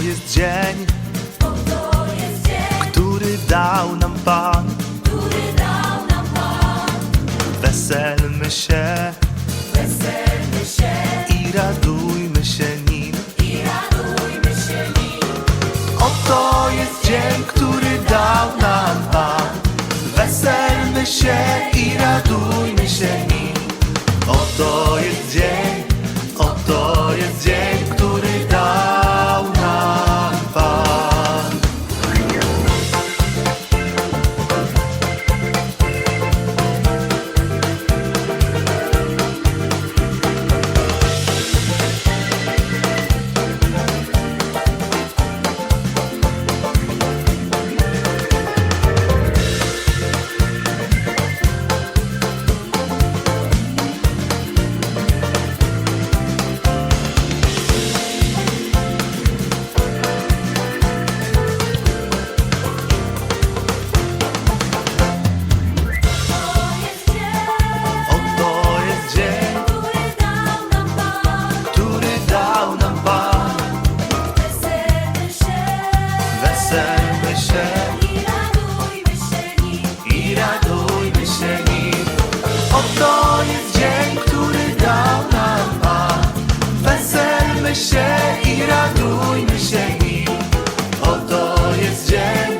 to jest dzień, który dał nam Pan. Weselmy się, i radujmy się i radujmy się nim. Oto jest dzień,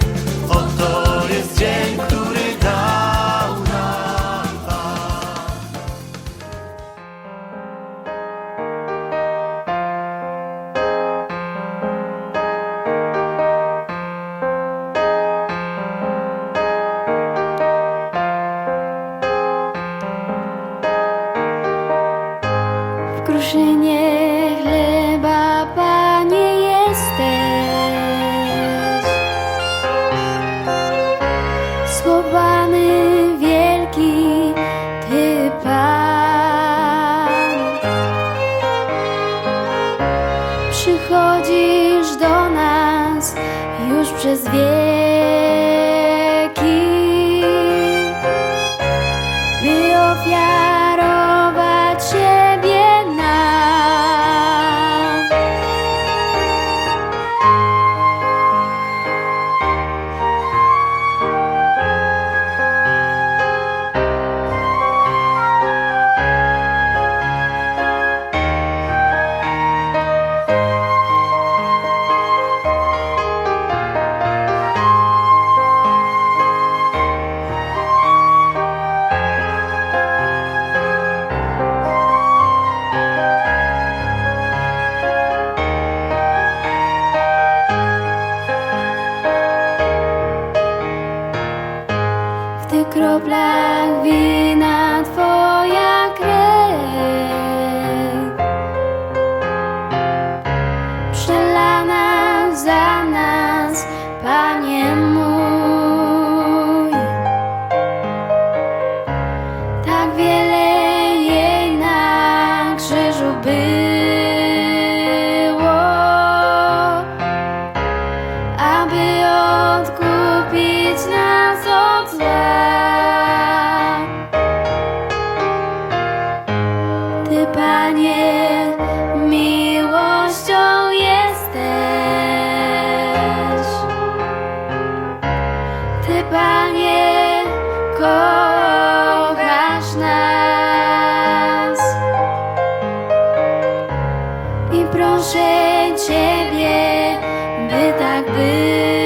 oto jest dzień, który dał nam Pan. W kruszynie przychodzisz do nas już przez wieki, by ofiar. like this.